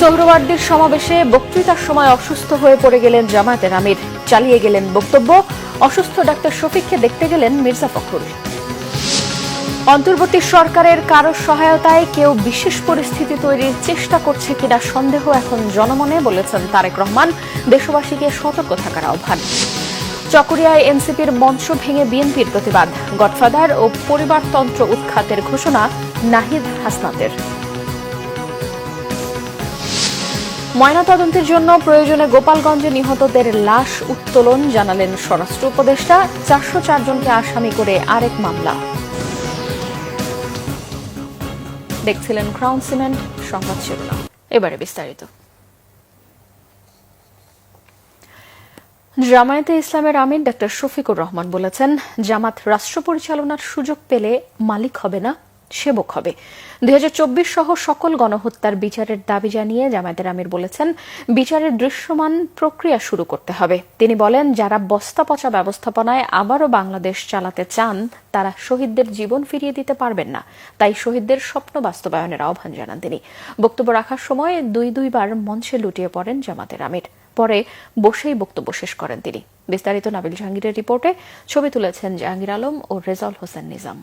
সোহরওয়ার্দীর সমাবেশে বক্তৃতার সময় অসুস্থ হয়ে পড়ে গেলেন জামায়াতের আমির। চালিয়ে গেলেন বক্তব্য। অসুস্থ ডাক্তার শফিককে দেখতে গেলেন মির্জা ফখরুল। অন্তর্বর্তী সরকারের কারও সহায়তায় কেউ বিশেষ পরিস্থিতি তৈরির চেষ্টা করছে কিনা সন্দেহ এখন জনমনে বলেছেন তারেক রহমান। দেশবাসীকে সতর্ক থাকার আহ্বান। চকরিয়ায় এনসিপির মঞ্চ ভেঙে বিএনপির প্রতিবাদ। গডফাদার ও পরিবারতন্ত্র উৎখাতের ঘোষণা নাহিদ হাসনাতের। ময়নাতদন্তের জন্য প্রয়োজনে গোপালগঞ্জে নিহতদের লাশ উত্তোলন জানালেন স্বরাষ্ট্র উপদেষ্টা। চারশো জনকে আসামি করে আরেক মামলা। দেখছিলেন ক্রাউন সিমেন্ট সংবাদ এবারে বিস্তারিত। জামায়াতে ইসলামের আমির ডক্টর শফিকুর রহমান বলেছেন, জামাত রাষ্ট্র পরিচালনার সুযোগ পেলে মালিক হবে না। সেবক হবে। দুই হাজার চব্বিশ সহ সকল গণহত্যার বিচারের দাবি জানিয়ে জামায়াতের আমির বলেছেন, বিচারের দৃশ্যমান প্রক্রিয়া শুরু করতে হবে। তিনি বলেন, যারা বস্তা পচা ব্যবস্থাপনায় আবারও বাংলাদেশ চালাতে চান, তারা শহীদদের জীবন ফিরিয়ে দিতে পারবেন না। তাই শহীদদের স্বপ্ন বাস্তবায়নের আহ্বান জানান তিনি। বক্তব্য রাখার সময় দুই দুইবার মঞ্চে লুটিয়ে পড়েন জামাতের আমির। পরে বসেই বক্তব্য শেষ করেন তিনি। বিস্তারিত নাবিল জাহাঙ্গীরের রিপোর্টে ছবি তুলেছেন জাহাঙ্গীর আলম ও রেজাউল হোসেন নিজাম।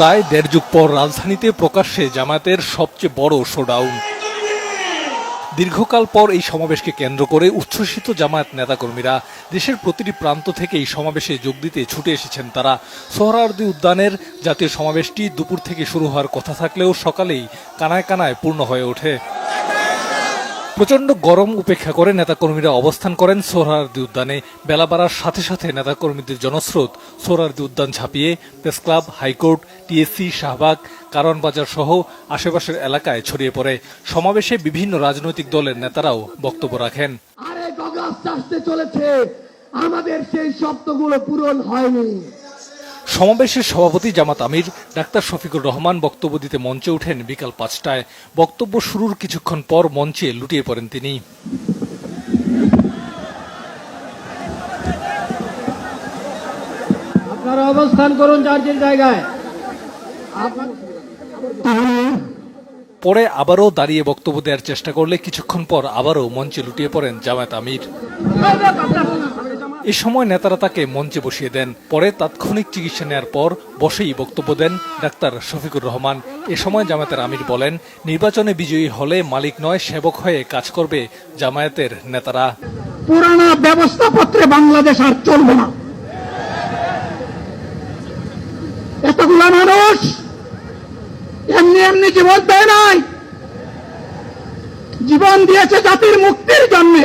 প্রায় দেড় যুগ পর রাজধানীতে প্রকাশ্যে জামাতের সবচেয়ে বড় শোডাউন দীর্ঘকাল পর এই সমাবেশকে কেন্দ্র করে উচ্ছ্বসিত জামায়াত নেতাকর্মীরা দেশের প্রতিটি প্রান্ত থেকে এই সমাবেশে যোগ দিতে ছুটে এসেছেন তারা। সোহরাওয়ার্দী উদ্যানের জাতীয় সমাবেশটি দুপুর থেকে শুরু হওয়ার কথা থাকলেও সকালেই কানায় কানায় পূর্ণ হয়ে ওঠে। প্রচণ্ড গরম উপেক্ষা করে নেতাকর্মীরা অবস্থান করেন সোহরাওয়ার্দী উদ্যানে। বেলা বাড়ার সাথে সাথে নেতাকর্মীদের জনস্রোত সোহরাওয়ার্দী উদ্যান ছাপিয়ে press club, high court, TSC, Shahbag কারণ বাজার সহ আশেপাশের এলাকায় ছড়িয়ে পড়ে। সমাবেশে বিভিন্ন রাজনৈতিক দলের নেতারাও বক্তব্য রাখেন। চলেছে। আমাদের সেই শব্দগুলো পূরণ হয়নি। সমাবেশের সভাপতি জামাত আমির ডাক্তার শফিকুর রহমান বক্তব্য দিতে মঞ্চে ওঠেন বিকাল পাঁচটায়। বক্তব্য শুরুর কিছুক্ষণ পর মঞ্চে লুটিয়ে পড়েন তিনি। আপনারা অবস্থান করুন যার যে জায়গায়। পরে আবারও দাঁড়িয়ে বক্তব্য দেওয়ার চেষ্টা করলে কিছুক্ষণ পর আবারও মঞ্চে লুটিয়ে পড়েন জামায়াত আমির। এ সময় নেতারা তাকে মঞ্চে বসিয়ে দেন। পরে তাৎক্ষণিক চিকিৎসা নেওয়ার পর বসেই বক্তব্য দেন ডাক্তার শফিকুর রহমান। এ সময় জামায়াতের আমির বলেন, নির্বাচনে বিজয়ী হলে মালিক নয়, সেবক হয়ে কাজ করবে জামায়াতের নেতারা। পুরানা ব্যবস্থাপত্রে বাংলাদেশ আর চলবে না। এতগুলো মানুষ এমনি এমনি জীবন দেয় নাই। জীবন দিয়েছে জাতির মুক্তির জন্যে।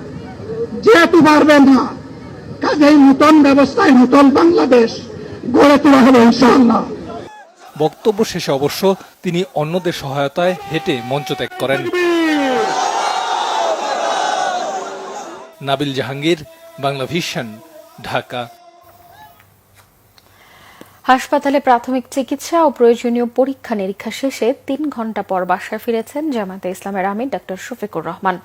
যেহেতু পারবেন না কাজেই নূতন ব্যবস্থায় নূতন বাংলাদেশ গড়ে তোলা হবে ইনশাআল্লাহ। বক্তব্য শেষে অবশ্য তিনি অন্যদের সহায়তায় হেঁটে মঞ্চ ত্যাগ করেন। নাবিল জাহাঙ্গীর বাংলা ভিশন ঢাকা। হাসপাতালে প্রাথমিক চিকিৎসা ও প্রয়োজনীয় পরীক্ষা নিরীক্ষা শেষে তিন ঘণ্টা পর বাসায় ফিরেছেন জামাতে ইসলামের আমির ডক্টর শফিকুর রহমান।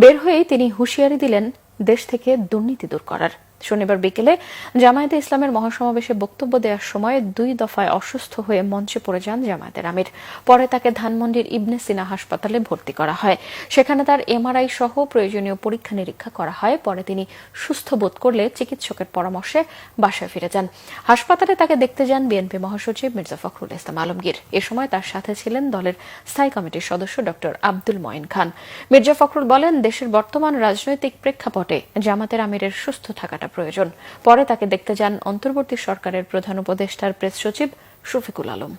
বের হয়েই তিনি হুঁশিয়ারি দিলেন দেশ থেকে দুর্নীতি দূর করার। শনিবার বিকেলে জামায়াতে ইসলামের মহাসমাবেশে বক্তব্য দেওয়ার সময় দুই দফায় অসুস্থ হয়ে মঞ্চে পড়ে যান জামায়াতের আমির। পরে তাকে ধানমন্ডির ইবনে সিনা হাসপাতালে ভর্তি করা হয়। সেখানে তার এমআরআই সহ প্রয়োজনীয় পরীক্ষা নিরীক্ষা করা হয়। পরে তিনি সুস্থ বোধ করলে চিকিৎসকের পরামর্শে বাসায় ফিরে যান। হাসপাতালে তাকে দেখতে যান বিএনপি মহাসচিব মির্জা ফখরুল ইসলাম আলমগীর। এ সময় তার সাথে ছিলেন দলের স্থায়ী কমিটির সদস্য ডক্টর আব্দুল মঈন খান। মির্জা ফখরুল বলেন, দেশের বর্তমান রাজনৈতিক প্রেক্ষাপটে জামাতের আমিরের সুস্থ থাকাটা প্রয়োজন। পরে তাকে দেখতে যান অন্তর্বর্তী সরকারের প্রধান উপদেষ্টার প্রেস সচিব শফিকুল আলম।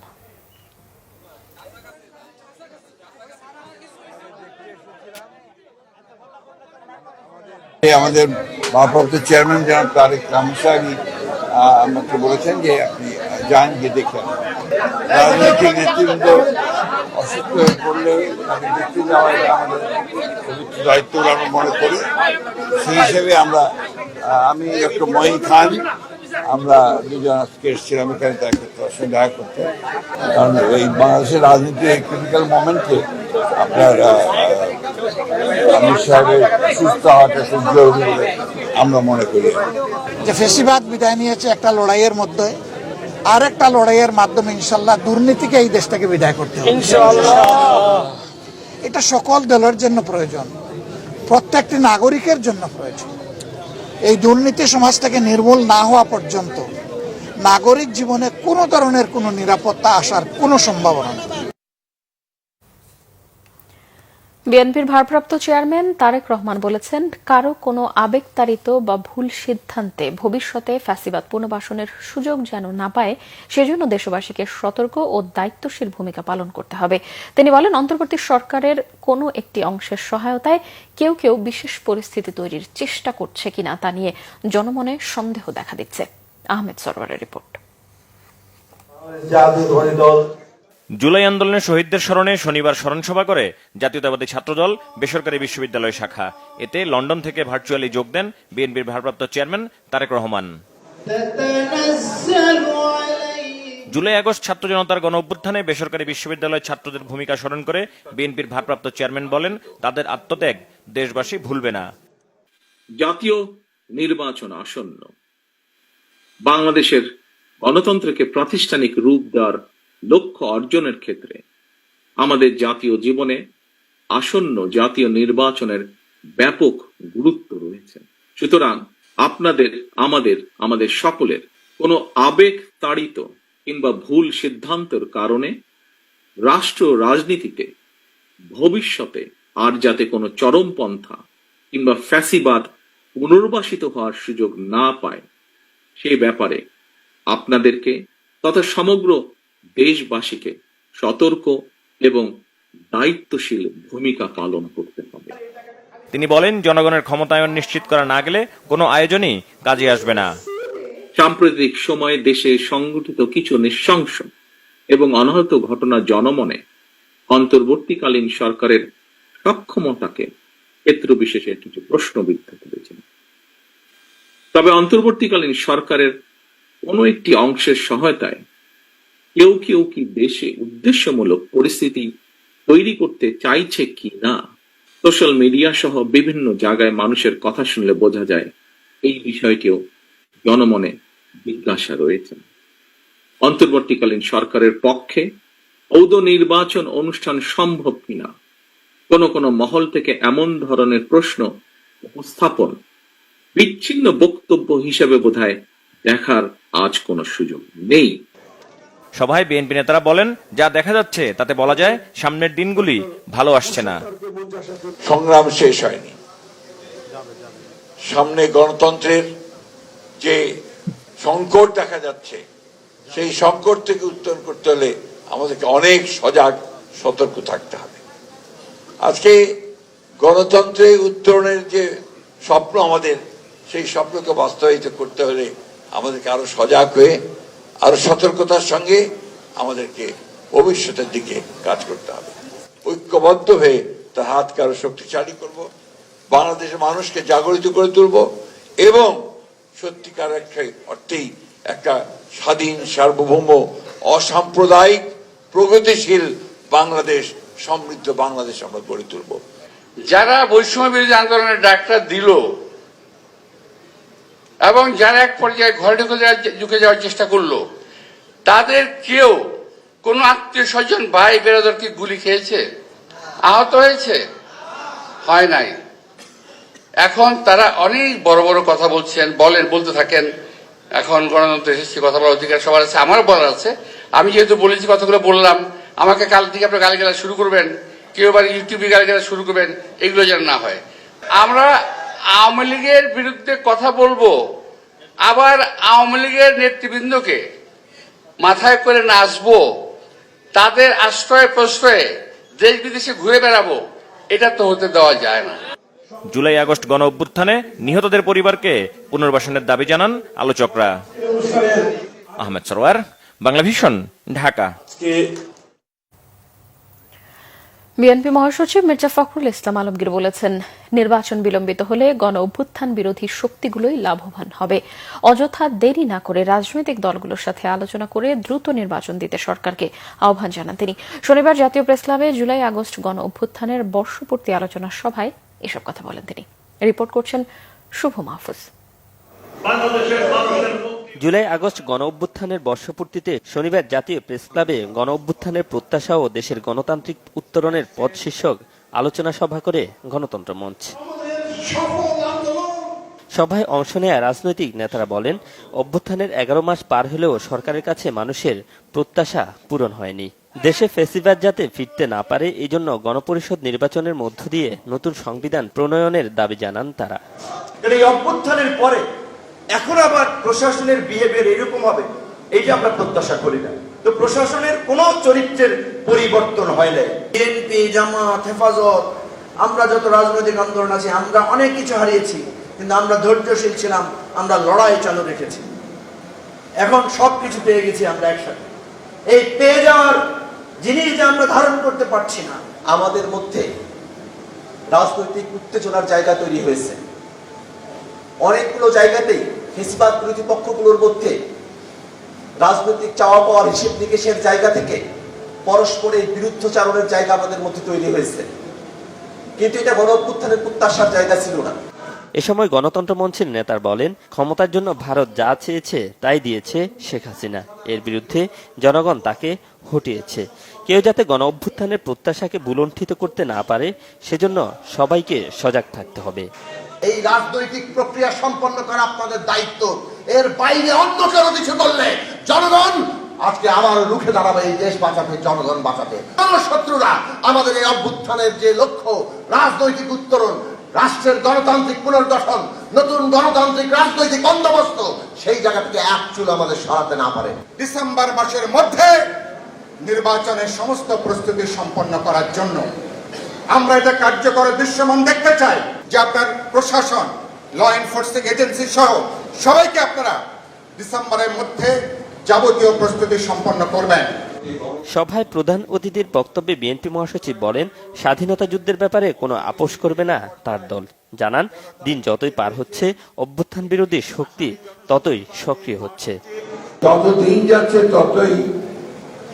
আমাদের ভারপ্রাপ্ত চেয়ারম্যান জনাব তারেক রহমান আমাকে বলেছেন যে আপনি যান, গিয়ে দেখে রাজনৈতিক নেতৃবৃন্দ অসুস্থ হয়ে পড়লে তাদের দেখতে যাওয়া এটা আমাদের দায়িত্ব আমরা মনে করি। সেই হিসেবে আমরা আমি ডক্টর মহিন খান। আমরা দুজন আজকে এসেছিলাম এখানে দেখা করতে সঙ্গে দেখা করতে। কারণ এই বাংলাদেশের রাজনীতির ক্রিটিক্যাল মোমেন্টে আপনার অমিত সাহেবের সুস্থ হওয়াটা খুব জরুরি বলে আমরা মনে করি। যে ফেসিবাদ বিদায় নিয়েছে একটা লড়াইয়ের মধ্যে আর একটা লড়াইয়ের মাধ্যমে ইনশাল্লাহ দুর্নীতিকে এই দেশটাকে বিদায় করতে হবে। এটা সকল দলের জন্য প্রয়োজন প্রত্যেকটি নাগরিকের জন্য প্রয়োজন। এই দুর্নীতি সমাজ থেকে নির্মূল না হওয়া পর্যন্ত নাগরিক জীবনে কোনো ধরনের কোনো নিরাপত্তা আসার কোনো সম্ভাবনা নেই। বিএনপির ভারপ্রাপ্ত চেয়ারম্যান তারেক রহমান বলেছেন, কারও কোনো আবেগতাড়িত বা ভুল সিদ্ধান্তে ভবিষ্যতে ফ্যাসিবাদ পুনর্বাসনের সুযোগ যেন না পায়, সেজন্য দেশবাসীকে সতর্ক ও দায়িত্বশীল ভূমিকা পালন করতে হবে। তিনি বলেন, অন্তর্বর্তী সরকারের কোনো একটি অংশের সহায়তায় কেউ কেউ বিশেষ পরিস্থিতি তৈরির চেষ্টা করছে কিনা তা নিয়ে জনমনে সন্দেহ দেখা দিচ্ছে। আহমেদ সরওয়ারের রিপোর্ট। জুলাই আন্দোলনের শহীদদের স্মরণে শনিবার স্মরণসভা করে জাতীয়তাবাদী ছাত্রদল বেসরকারি বিশ্ববিদ্যালয় শাখা। এতে লন্ডন থেকে ভার্চুয়ালি যোগ দেন বিএনপির ভারপ্রাপ্ত chairman Tarique Rahman. July August ছাত্র জনতার গণ অভ্যুত্থানে বেসরকারি বিশ্ববিদ্যালয় ছাত্রদের ভূমিকা স্মরণ করে বিএনপির ভারপ্রাপ্ত চেয়ারম্যান বলেন, তাদের আত্মত্যাগ দেশবাসী ভুলবে না। জাতীয় নির্বাচন আসন্ন। বাংলাদেশের গণতন্ত্রকে প্রাতিষ্ঠানিক রূপ দেওয়ার লক্ষ্য অর্জনের ক্ষেত্রে আমাদের জাতীয় জীবনে আসন্ন জাতীয় নির্বাচনের ব্যাপক গুরুত্ব রয়েছে। সুতরাং আপনাদের, আমাদের আমাদের সকলের কোনো আবেগ তাড়িত কিংবা ভুল সিদ্ধান্তের কারণে রাষ্ট্র রাজনীতিতে ভবিষ্যতে আর যাতে কোনো চরমপন্থা কিংবা ফ্যাসিবাদ পুনর্বাসিত হওয়ার সুযোগ না পায় সেই ব্যাপারে আপনাদেরকে তথা সমগ্র দেশবাসীকে সতর্ক এবং দায়িত্বশীল ভূমিকা পালন করতে হবে। তিনি বলেন জনগণের ক্ষমতায়ন নিশ্চিত করা না গেলে কোনো আয়োজনই কাজে আসবে না। সাম্প্রতিক সময়ে দেশে সংঘটিত কিছু নৃশংস এবং অনাহত ঘটনা জনমনে অন্তর্বর্তীকালীন সরকারের সক্ষমতাকে ক্ষেত্র বিশেষে কিছু প্রশ্নবিদ্ধ করেছেন। তবে অন্তর্বর্তীকালীন সরকারের কোনো একটি অংশের সহায়তায় কেউ কেউ কি দেশে উদ্দেশ্যমূলক পরিস্থিতি তৈরি করতে চাইছে কি না? সোশ্যাল মিডিয়া সহ বিভিন্ন জায়গায় মানুষের কথা শুনলে বোঝা যায়, এই বিষয়টিও জনমনে জিজ্ঞাসা রয়েছে। অন্তর্বর্তীকালীন সরকারের পক্ষে ঔদ নির্বাচন অনুষ্ঠান সম্ভব কিনা? কোন কোন মহল থেকে এমন ধরনের প্রশ্ন উপস্থাপন বিচ্ছিন্ন বক্তব্য হিসেবে বোধহয় দেখার আজ কোনো সুযোগ নেই। সভায় বিএনপি নেতারা বলেন, যা দেখা যাচ্ছে, তাতে বলা যায় সামনের দিনগুলি ভালো আসছে না। সংগ্রাম শেষ হয়নি। সামনে গণতন্ত্রের যে সংকট দেখা যাচ্ছে, সেই সংকট থেকে উত্তরণ করতে হলে আমাদেরকে অনেক সজাগ, সতর্ক থাকতে হবে। আজকে গণতন্ত্রে উত্তরণের যে স্বপ্ন আমাদের, সেই স্বপ্নকে বাস্তবায়িত করতে হলে আমাদেরকে আরও সজাগ হয়ে আরও সতর্কতার সঙ্গে আমাদেরকে ভবিষ্যতের দিকে কাজ করতে হবে। ঐক্যবদ্ধ হয়ে তার হাতকে আরও শক্তিশালী করব, বাংলাদেশের মানুষকে জাগরিত করে তুলব এবং সত্যিকার একটা অর্থেই একটা স্বাধীন, সার্বভৌম, অসাম্প্রদায়িক, প্রগতিশীল বাংলাদেশ, সমৃদ্ধ বাংলাদেশ আমরা গড়ে তুলব। যারা বৈষম্য বিরোধী আন্দোলনের ডাকটা দিল এবং যারা এক পর্যায়ে ঘরে ঢুকে যাওয়ার ঢুকে যাওয়ার চেষ্টা করল, তাদের কেউ কোনো আত্মীয় স্বজন ভাই বেরোদর কি গুলি খেয়েছে? আহত হয়েছে? হয় নাই। এখন তারা অনেক বড় বড় কথা বলছেন, বলেন, বলতে থাকেন। এখন গণতন্ত্র এসেছে, কথা বলার অধিকার সবার আছে, আমারও বলার আছে। আমি যেহেতু বলেছি, কথাগুলো বললাম, আমাকে কাল থেকে আপনার গালিগালা শুরু করবেন, কেউ আবার ইউটিউবে গালিগালা শুরু করবেন, এগুলো যেন না হয়। আমরা আওয়ামী লীগের বিরুদ্ধে কথা বলব আবার আওয়ামী লীগের নেতৃবৃন্দকে মাথায় করে নাচবো তাদের আশ্রয় প্রশ্রয়ে দেশ বিদেশে ঘুরে বেড়াবো এটা তো হতে দেওয়া যায় না। জুলাই আগস্ট গণ অভ্যুত্থানে নিহতদের পরিবারকে পুনর্বাসনের দাবি জানান আলোচকরা। আহমেদ সরোয়ার বাংলা ভিশন ঢাকা বিএনপি মহাসচিব মির্জা ফখরুল ইসলাম আলমগীর বলেছেন, নির্বাচন বিলম্বিত হলে গণ অভ্যুত্থান বিরোধী শক্তিগুলোই লাভবান হবে। অযথা দেরি না করে রাজনৈতিক দলগুলোর সাথে আলোচনা করে দ্রুত নির্বাচন দিতে সরকারকে আহ্বান জানান তিনি। শনিবার জাতীয় প্রেস ক্লাবে জুলাই আগস্ট গণ অভ্যুত্থানের বর্ষপূর্তি আলোচনা সভায় এসব কথা বলেন তিনি। রিপোর্ট করছেন শুভ মাহফুজ। জুলাই আগস্ট গণ অভ্যুত্থানের বর্ষপূর্তিতে শনিবার জাতীয় প্রেস ক্লাবে গণ অভ্যুত্থানের প্রত্যাশা ও দেশের গণতান্ত্রিক উত্তরণের পথ শীর্ষক আলোচনা সভা করে গণতন্ত্র মঞ্চ। সভায় অংশ নেয়া রাজনৈতিক নেতারা বলেন অভ্যুত্থানের এগারো মাস পার হলেও সরকারের কাছে মানুষের প্রত্যাশা পূরণ হয়নি। দেশে ফেসিবাদ যাতে ফিরতে না পারে এই জন্য গণপরিষদ নির্বাচনের মধ্য দিয়ে নতুন সংবিধান প্রণয়নের দাবি জানান তারা। এই অভ্যুত্থানের পরে এখন আবার প্রশাসনের বিহেভিয়ার এরকম হবে, এইটা আমরা প্রত্যাশা করি না। তো প্রশাসনের কোনো চরিত্রের পরিবর্তন হয় নাই। বিএনপি জামাত, হেফাজত, আমরা যত রাজনৈতিক আন্দোলন আছি, আমরা অনেক কিছু হারিয়েছি, কিন্তু আমরা ধৈর্যশীল ছিলাম, আমরা লড়াই চালু রেখেছি। এখন সব কিছু পেয়ে গেছি আমরা একসাথে। এই পেয়ে যাওয়ার জিনিস যে আমরা ধারণ করতে পারছি না, আমাদের মধ্যে রাজনৈতিক উত্তেজনার জায়গা তৈরি হয়েছে। অনেকগুলো জায়গাতেই ফেসিবাদ বিরোধী পক্ষগুলোর মধ্যে রাজনৈতিক চাওয়া পাওয়ার হিসেব নিকেশের জায়গা থেকে পরস্পরের বিরুদ্ধচারণের জায়গা আমাদের মধ্যে তৈরি হয়েছে। কিন্তু এটা গণ অভ্যুত্থানের প্রত্যাশার জায়গা ছিল না। এ সময় গণতন্ত্র মঞ্চের নেতার বলেন, ক্ষমতার জন্য ভারত যা চেয়েছে তাই দিয়েছে শেখ হাসিনা। এর বিরুদ্ধে জনগণ তাকে হটিয়েছে। কেউ যাতে গণ অভ্যুত্থানের প্রত্যাশাকে বুলণ্ঠিত করতে না পারে, সেজন্য সবাইকে সজাগ থাকতে হবে। এই রাজনৈতিক প্রক্রিয়া সম্পন্ন করা আপনাদের দায়িত্ব। এর বাইরে অন্য কেউ কিছু করলে জনগণ আজকে আবার রুখে দাঁড়াবে, এই দেশ বাঁচাতে, জনগণ বাঁচাতে। শত্রুরা আমাদের এই অভ্যুত্থানের যে লক্ষ্য, রাজনৈতিক উত্তরণ, রাষ্ট্রের গণতান্ত্রিক পুনর্গঠন, নতুন গণতান্ত্রিক রাজনৈতিক বন্দোবস্ত, সেই জায়গা থেকে এক চুল আমাদের সরাতে না পারে। ডিসেম্বর মাসের মধ্যে নির্বাচনের সমস্ত প্রস্তুতি সম্পন্ন করার জন্য আমরা এটা কার্যকর দৃশ্যমান দেখতে চাই। যে আপনার প্রশাসন ল এনফোর্সিং এজেন্সি সহ সবাইকে আপনারা ডিসেম্বরের মধ্যে যাবতীয় প্রস্তুতি সম্পন্ন করবেন। সভায় প্রধান অতিথির বক্তব্যে বিএনপি মহাসচিব বলেন স্বাধীনতা যুদ্ধের ব্যাপারে কোনো আপোষ করবে না তার দল। জানান দিন যতই পার হচ্ছে অভ্যুত্থান বিরোধী শক্তি ততই সক্রিয় হচ্ছে। তত দিন যাচ্ছে ততই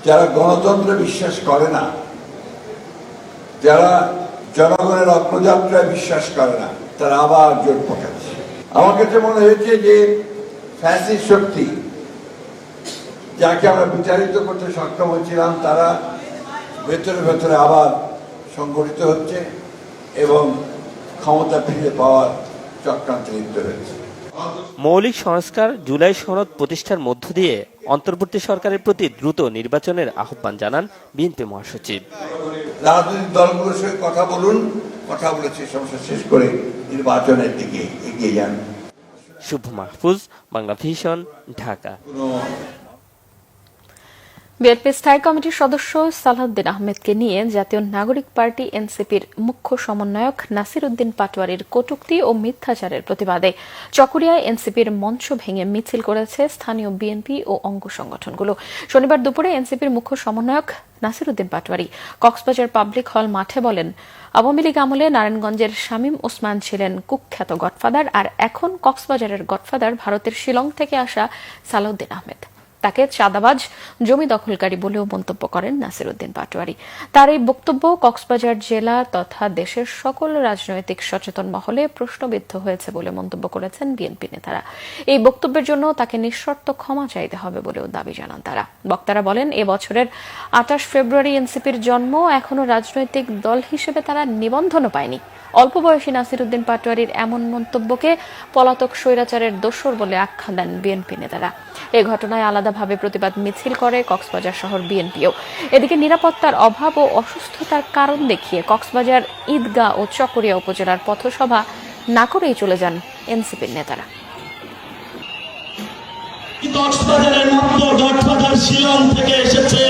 যারা গণতন্ত্রে বিশ্বাস করে না যারা জনগণের রত্নযাত্রায় বিশ্বাস করে না, তারা আবার জোট পাকাচ্ছে। আমার কাছে মনে হয়েছে যে ফ্যাসি শক্তি যাকে আমরা বিচারিত করতে সক্ষম হয়েছিলাম, তারা ভেতরে ভেতরে আবার সংগঠিত হচ্ছে এবং ক্ষমতা ফিরে পাওয়ার চক্রান্ত লিপ্ত হয়েছে মৌলিক সংস্কার জুলাই সনদ প্রতিষ্ঠার মধ্য দিয়ে অন্তর্বর্তী সরকারের প্রতি দ্রুত নির্বাচনের আহ্বান জানান বিএনপি মহাসচিব। রাজনৈতিক দলগুলোর সঙ্গে কথা বলুন কথা বলে সেই সমস্যা শেষ করে নির্বাচনের দিকে এগিয়ে যান। শুভ মাহফুজ বাংলা ভিশন ঢাকা বিএনপি স্থায়ী কমিটির সদস্য সালাউদ্দিন আহমেদকে নিয়ে জাতীয় নাগরিক পার্টি এনসিপির মুখ্য সমন্বয়ক নাসির উদ্দিন পাটোয়ারির কটুক্তি ও মিথ্যাচারের প্রতিবাদে চকরিয়ায় এনসিপির মঞ্চ ভেঙে মিছিল করেছে স্থানীয় বিএনপি ও অঙ্গ সংগঠনগুলো। শনিবার দুপুরে এনসিপির মুখ্য সমন্বয়ক নাসির উদ্দিন পাটোয়ারি কক্সবাজার পাবলিক হল মাঠে বলেন, আওয়ামী লীগ আমলে নারায়ণগঞ্জের শামীম ওসমান ছিলেন কুখ্যাত গডফাদার আর এখন কক্সবাজারের গডফাদার ভারতের শিলং থেকে আসা সালাউদ্দিন আহমেদ। তাকে চাঁদাবাজ, জমি দখলকারী বলেও মন্তব্য করেন নাসির উদ্দিন পাটোয়ারি। তার এই বক্তব্য কক্সবাজার জেলা তথা দেশের সকল রাজনৈতিক সচেতন মহলে প্রশ্নবিদ্ধ হয়েছে বলে মন্তব্য করেছেন বিএনপি নেতারা। এই বক্তব্যের জন্য তাকে নিঃশর্ত ক্ষমা চাইতে হবে বলেও দাবি জানান তারা। বক্তারা বলেন, এ বছরের আঠাশ ফেব্রুয়ারি এনসিপির জন্ম এখনও রাজনৈতিক দল হিসেবে তারা নিবন্ধনও পায়নি। অল্প বয়সী নাসির উদ্দিন পাটোয়ারির এমন মন্তব্যকে পলাতক স্বৈরাচারের দোসর বলে আখ্যা দেন বিএনপি নেতারা। এ ঘটনায় আলাদাভাবে প্রতিবাদ মিছিল করে কক্সবাজার শহর বিএনপিও। এদিকে নিরাপত্তার অভাব ও অসুস্থতার কারণ দেখিয়ে কক্সবাজার ঈদগাহ ও চকরিয়া উপজেলার পথসভা না করেই চলে যান এনসিপির নেতারা। কক্সবাজারের মতো শিলং থেকে এসেছে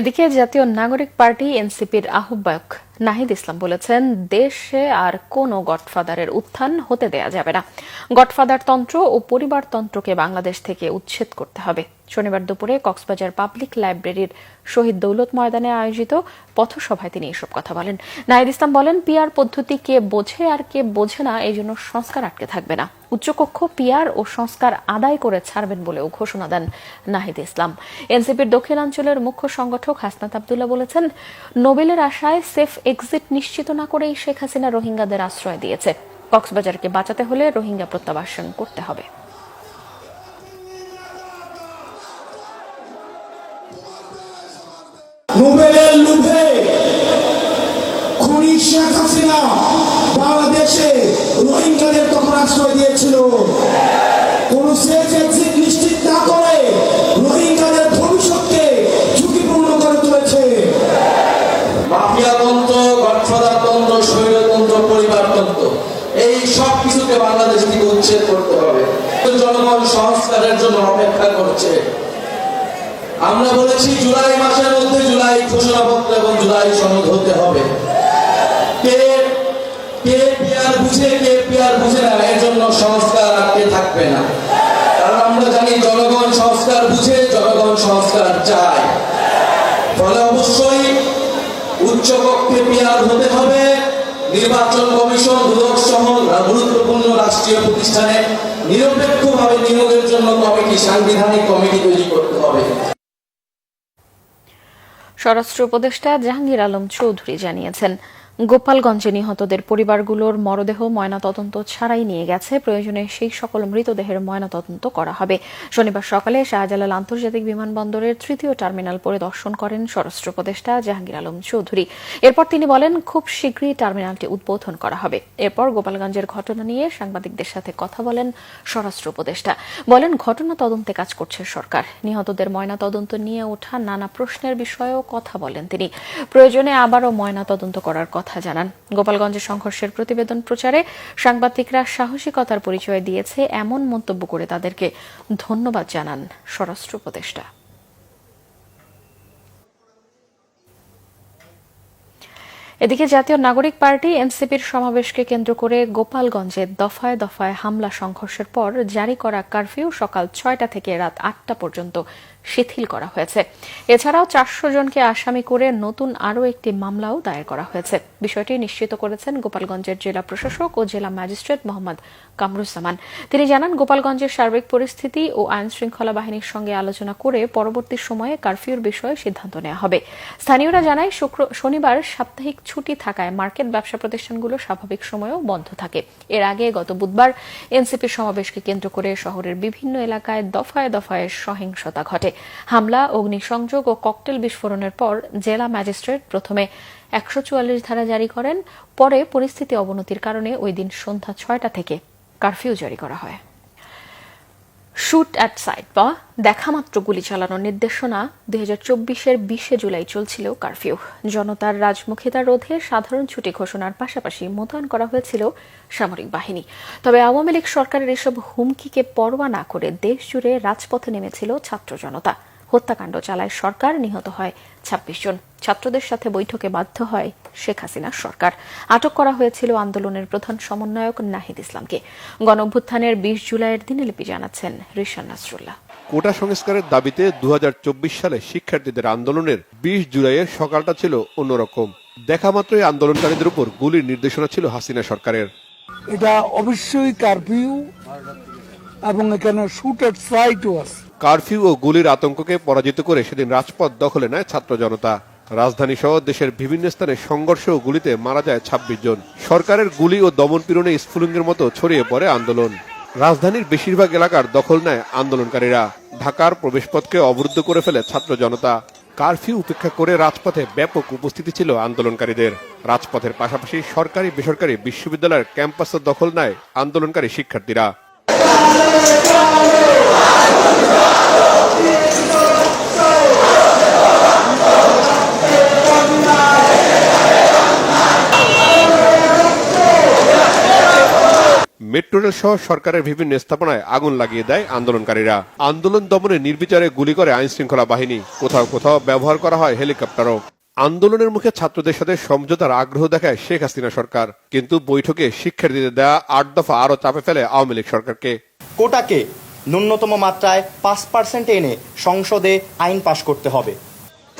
এদিকে জাতীয় নাগরিক পার্টি এনসিপির আহ্বায়ক নাহিদ ইসলাম বলেছেন, দেশে আর কোনো গডফাদারের উত্থান হতে দেয়া যাবে না। গডফাদার তন্ত্র ও পরিবারতন্ত্রকে বাংলাদেশ থেকে উচ্ছেদ করতে হবে। শনিবার দুপুরে কক্সবাজার পাবলিক লাইব্রেরির শহীদ দৌলত ময়দানে আয়োজিত পথসভায় তিনি এসব কথা বলেন। নাহিদ ইসলাম বলেন পিয়ার পদ্ধতি কে বোঝে আর কে বোঝে না, এই জন্য সংস্কার আটকে থাকবে না। উচ্চকক্ষ পিয়ার ও সংস্কার আদায় করে ছাড়বেন বলেও ঘোষণা দেন নাহিদ ইসলাম। এনসিপির দক্ষিণাঞ্চলের মুখ্য সংগঠক হাসনাত আবদুল্লাহ বলেছেন, নোবেলের আশায় সেফ এক্সিট নিশ্চিত না করেই শেখ হাসিনা রোহিঙ্গাদের আশ্রয় দিয়েছে। কক্সবাজারকে বাঁচাতে হলে রোহিঙ্গা প্রত্যাবাসন করতে হবে। আশ্রয় দিয়েছিল। কোন নিশ্চিত না করে রোহিঙ্গাদের ভবিষ্যৎকে ঝুঁকিপূর্ণ করে তুলেছে। বাংলাদেশ থেকে উচ্ছেদ করতে হবে। অপেক্ষা করছে। আমরা বলেছি জুলাই মাসের মধ্যে জুলাই ঘোষণাপত্র এবং জুলাই সনদ হতে হবে। কে কে বুঝে, কে বুঝে না এর জন্য সংস্কার আটকে থাকবে না। কারণ আমরা জানি জনগণ সংস্কার বুঝে, জনগণ সংস্কার চায়। ফলে অবশ্যই উচ্চকক্ষে পিয়ার হতে হবে। নির্বাচন কমিশন, দুদক সহ গুরুত্বপূর্ণ রাষ্ট্রীয় প্রতিষ্ঠানে নিরপেক্ষভাবে নিয়োগের জন্য কমিটি, সাংবিধানিক কমিটি তৈরি করতে হবে। স্বরাষ্ট্র উপদেষ্টা জাহাঙ্গীর আলম চৌধুরী জানিয়েছেন গোপালগঞ্জে নিহতদের পরিবারগুলোর মরদেহ ময়নাতদন্ত ছাড়াই নিয়ে গেছে। প্রয়োজনে সেই সকল মৃতদেহের ময়নাতদন্ত করা হবে। শনিবার সকালে শাহজালাল আন্তর্জাতিক বিমানবন্দরের তৃতীয় টার্মিনাল পরিদর্শন করেন স্বরাষ্ট্র উপদেষ্টা জাহাঙ্গীর আলম চৌধুরী। এরপর তিনি বলেন, খুব শীঘ্রই টার্মিনালটি উদ্বোধন করা হবে। এরপর গোপালগঞ্জের ঘটনা নিয়ে সাংবাদিকদের সাথে কথা বলেন স্বরাষ্ট্র উপদেষ্টা। বলেন, ঘটনা তদন্তে কাজ করছে সরকার। নিহতদের ময়না তদন্ত নিয়ে ওঠা নানা প্রশ্নের বিষয়েও কথা বলেন তিনি। প্রয়োজনে আবারও ময়না তদন্ত করার কথা জানান। গোপালগঞ্জে সংঘর্ষের প্রতিবেদন প্রচারে সাংবাদিকরা সাহসিকতার পরিচয় দিয়েছে এমন মন্তব্য করে তাদেরকে ধন্যবাদ জানান স্বরাষ্ট্র উপদেষ্টা। এদিকে জাতীয় নাগরিক পার্টি এনসিপির সমাবেশকে কেন্দ্র করে গোপালগঞ্জে দফায় দফায় হামলা সংঘর্ষের পর জারি করা কারফিউ সকাল ছয়টা থেকে রাত আটটা পর্যন্ত শিথিল করা হয়েছে। এছাড়াও চারশো জনকে আসামি করে নতুন আরও একটি মামলাও দায়ের করা হয়েছে। বিষয়টি নিশ্চিত করেছেন গোপালগঞ্জের জেলা প্রশাসক ও জেলা ম্যাজিস্ট্রেট মোহাম্মদ কামরুজ্জামান। তিনি জানান, গোপালগঞ্জের সার্বিক পরিস্থিতি ও আইন শৃঙ্খলা বাহিনীর সঙ্গে আলোচনা করে পরবর্তী সময়ে কারফিউর বিষয়ে সিদ্ধান্ত নেওয়া হবে। স্থানীয়রা জানায়, শুক্র শনিবার সাপ্তাহিক ছুটি থাকায় মার্কেট ব্যবসা প্রতিষ্ঠানগুলো স্বাভাবিক সময়েও বন্ধ থাকে। এর আগে গত বুধবার এনসিপির সমাবেশকে কেন্দ্র করে শহরের বিভিন্ন এলাকায় দফায় দফায় সহিংসতা ঘটে। হামলা, অগ্নিসংযোগ ও ককটেল বিস্ফোরণের পর জেলা ম্যাজিস্ট্রেট প্রথমে একশো চুয়াল্লিশ ধারা জারি করেন, পরে পরিস্থিতি অবনতির কারণে ওই দিন সন্ধ্যা ছয়টা থেকে কারফিউ জারি করা হয়। শুট অ্যাট সাইট বা দেখা মাত্র গুলি চালানোর নির্দেশনা দুই হাজার চব্বিশের বিশে জুলাই চলছিল কারফিউ জনতার রাজমুখিতা রোধে সাধারণ ছুটি ঘোষণার পাশাপাশি মোতায়েন করা হয়েছিল সামরিক বাহিনী। তবে আওয়ামী লীগ সরকারের এসব হুমকিকে পরোয়া না করে দেশ জুড়ে রাজপথে নেমেছিল ছাত্র জনতা। হত্যাকাণ্ড চালায় সরকার নিহত হয় ছাব্বিশ জন। ছাত্রদের সাথে বৈঠকে বাধ্য হয় শেখ হাসিনার সরকার। আটক করা হয়েছিল আন্দোলনের প্রধান সমন্বয়ক নাহিদ ইসলামকে। গণ অভ্যুত্থানের বিশ জুলাইয়ের দিনলিপি জানাচ্ছেন রিশান নাসরুল্লাহ। কোটা সংস্কারের দাবিতে দুহাজার চব্বিশ সালে শিক্ষার্থীদের আন্দোলনের বিশ জুলাইয়ের সকালটা ছিল অন্যরকম। দেখা মাত্রই আন্দোলনকারীদের উপর গুলির নির্দেশনা ছিল হাসিনা সরকারের। এটা অবশ্যই কারফিউ এবং এখানে শুট এট সাইটও আছে। কারফিউ ও গুলির আতঙ্ককে পরাজিত করে সেদিন রাজপথ দখলে নেয় ছাত্র জনতা। রাজধানী সহ দেশের বিভিন্ন স্থানে সংঘর্ষ ও গুলিতে মারা যায় ছাব্বিশ জন। সরকারের গুলি ও দমন পীড়নে স্ফুলিঙ্গের মতো ছড়িয়ে পড়ে আন্দোলন। রাজধানীর বেশিরভাগ এলাকার দখল নেয় আন্দোলনকারীরা। ঢাকার প্রবেশপথকে অবরুদ্ধ করে ফেলে ছাত্র জনতা। কারফিউ উপেক্ষা করে রাজপথে ব্যাপক উপস্থিতি ছিল আন্দোলনকারীদের। রাজপথের পাশাপাশি সরকারি, বেসরকারি বিশ্ববিদ্যালয়ের ক্যাম্পাস দখল নেয় আন্দোলনকারী শিক্ষার্থীরা। মেট্রো রেল সহ সরকারের বিভিন্ন স্থাপনায় আগুন লাগিয়ে দেয় আন্দোলনকারীরা। আন্দোলন দমনে নির্বিচারে গুলি করে আইন শৃঙ্খলা বাহিনী। কোথাও কোথাও ব্যবহার করা হয় হেলিকপ্টারও। আন্দোলনের মুখে ছাত্রদের সাথে সমঝোতার আগ্রহ দেখায় শেখ হাসিনা সরকার। কিন্তু বৈঠকে শিক্ষার্থীদের দেয়া আট দফা আরও চাপে ফেলে আওয়ামী লীগ সরকারকে। কোটাকে ন্যূনতম মাত্রায় পাঁচ পার্সেন্ট এনে সংসদে আইন পাশ করতে হবে।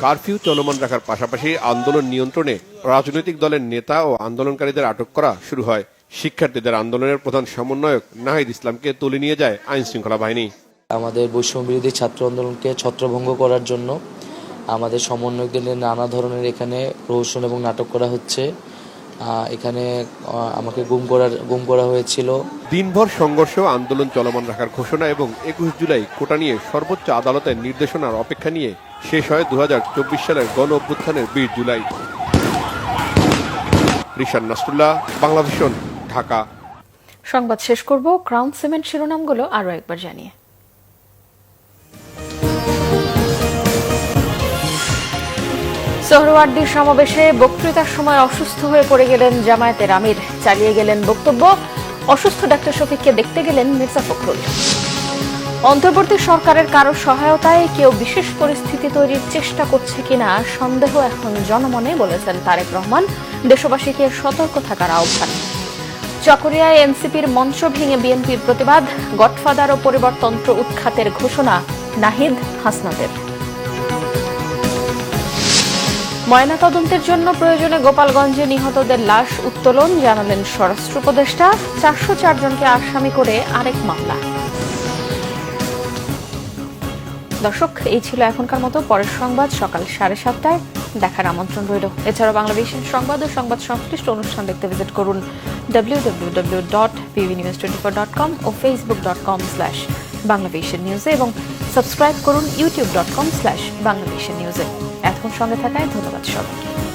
কারফিউ চলমান রাখার পাশাপাশি আন্দোলন নিয়ন্ত্রণে রাজনৈতিক দলের নেতা ও আন্দোলনকারীদের আটক করা শুরু হয়। শিক্ষার্থীদের আন্দোলনের প্রধান সমন্বয়ক নাহিদ ইসলামকে তুলে নিয়ে যায় আইন শৃঙ্খলা বাহিনী। আমাদের বৈষম্য বিরোধী ছাত্র আন্দোলনকে ছত্রভঙ্গ করার জন্য আমাদের সমন্বয়কদের নানা ধরনের এখানে প্রহসন এবং নাটক করা হচ্ছে। এখানে আমাকে গুম করার গুম করা হয়েছিল। দিনভর সংঘর্ষ আন্দোলন চলমান রাখার ঘোষণা এবং একুশ জুলাই কোটা নিয়ে সর্বোচ্চ আদালতের নির্দেশনার অপেক্ষা নিয়ে শেষ হয় দু হাজার চব্বিশ সালের গণ অভ্যুত্থানের বিশ জুলাই। রিশান নাসরুল্লাহ বাংলাভিশন ঢাকা। সংবাদ শেষ করব। ক্রাউন সিমেন্ট শিরোনামগুলো আরও একবার জানিয়ে। সোহরওয়ার্দীর সমাবেশে বক্তৃতার সময় অসুস্থ হয়ে পড়ে গেলেন জামায়াতের আমির। চালিয়ে গেলেন বক্তব্য। অসুস্থ ডাক্তার শফিককে দেখতে গেলেন মির্জা ফখরুল। অন্তর্বর্তী সরকারের কারও সহায়তায় কেউ বিশেষ পরিস্থিতি তৈরির চেষ্টা করছে কিনা, সন্দেহ এখন জনমনে, বলেছেন তারেক রহমান। দেশবাসীকে সতর্ক থাকার আহ্বান। চকরিয়ায় এনসিপির মঞ্চ ভেঙে বিএনপির প্রতিবাদ। গডফাদার ও পরিবর্তন্ত্র উৎখাতের ঘোষণা নাহিদ হাসনাদের ময়নাতদন্তের জন্য প্রয়োজনে গোপালগঞ্জে নিহতদের লাশ উত্তোলন জানালেন স্বরাষ্ট্র উপদেষ্টা। চারশো জনকে আসামি করে আরেক মামলা। দর্শক, এই ছিল এখনকার মতো পরের সংবাদ সকাল সাড়ে সাতটায়। দেখার আমন্ত্রণ রইল। এছাড়াও বাংলাদেশের সংবাদ ও সংবাদ সংশ্লিষ্ট অনুষ্ঠান দেখতে ভিজিট করুন W dot news dot com ও ফেসবুক ডট কম স্ল্যাশ বাংলাদেশের নিউজে এবং সাবস্ক্রাইব করুন ইউটিউব ডট কম স্ল্যাশ বাংলাদেশের নিউজে এতক্ষণ সঙ্গে থাকায় ধন্যবাদ সবাইকে।